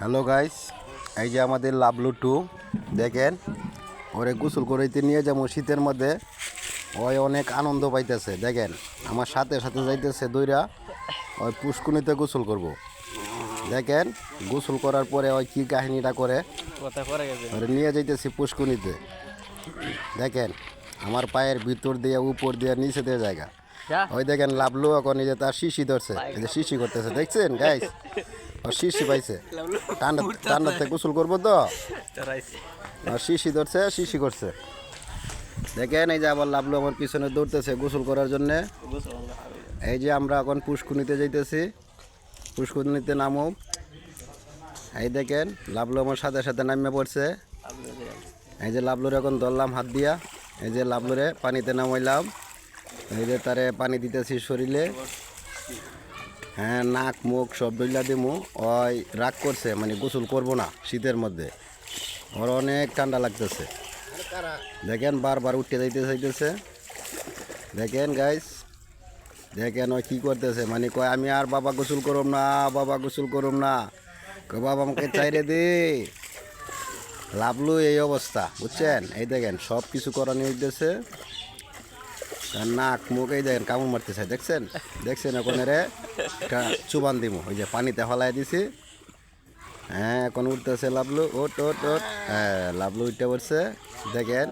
Hello guys এই যে আমাদের লাভলু টু দেখেন ওরে গোসল করাইতে নিয়ে যাব শীতের মধ্যে। ওই অনেক আনন্দ পাইতেছে দেখেন। আমার সাথে সাথে যাইতেছে দইরা ওই পুষ্কুনিতে গোসল করব। দেখেন গোসল করার পরে ওই কী কাহিনীটা করে? ওরে নিয়ে যাইতেছি পুষ্কুনিতে। দেখেন আমার পায়ের ভিতর দিয়ে উপর দিয়ে নিচে দিয়ে জায়গা। ওই দেখেন লাভলু এখন এই যে তার শিশি ধরছে। এই যে শিশি করতেছে দেখছেন গাইস শিশি পাইছে। ঠান্ডা ঠান্ডাতে গোসল করব তো? শিশি ধরছে শিশি করছে। দেখেন এই যে আবার লাভলু আমার পিছনে দৌড়তেছে গোসল করার জন্য। এই যে আমরা এখন পুষ্কুনিতে যাইতেছি। পুষ্কুনিতে নামো। এই দেখেন লাভলু আমার সাথে সাথে নামিয়ে পড়ছে। এই যে লাভলুরে এখন ধরলাম হাত দিয়া। এই যে লাভলুরে পানিতে নামাইলাম। এই যে তারে পানি দিতেছি শরীরে। হ্যাঁ নাক, মুখ সব ডইলা দিমু। ওই রাগ করছে মানে গোসল করব না শীতের মধ্যে। ওর অনেক ঠান্ডা লাগতেছে। দেখেন বারবার উঠতে যাইতে চাইতেছে দেখেন গাইস দেখেন ওই কী করতেছে মানে কয়, আমি আর বাবা গোসল করুম না, বাবা গোসল করুম না। কয়, বাবা আমাকে চাইরে দে। লাভলু এই অবস্থা, বুঝছেন? এই দেখেন সব কিছু করানো হইতেছে। নাক মুখ এই দেখেন কামড় মারতেছে দেখছেন? দেখছেন ওখানে রে চুবান দিমু ওই যে পানিতে হলাই দিছি। হ্যাঁ এখন উঠতেছে লাভলু ওট ওট ওট হ্যাঁ লাভলু উঠতে পড়ছে দেখেন।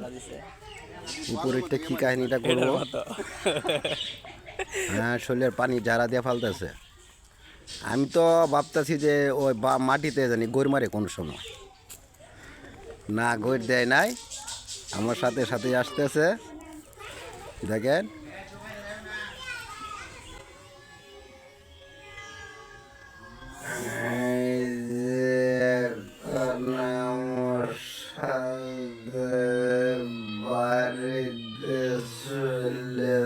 উপরে উঠতে কি কাহিনীটা করব? হ্যাঁ শরীরের পানি জারা দিয়ে ফালতেছে। আমি তো ভাবতেছি যে ওই বা মাটিতে জানি গৈর মারে কোন সময়। না গৈর দেয় নাই। আমার সাথে সাথে আসতেছে। দেখেন এই যে এখন আমার সাথে বাড়িতে চলে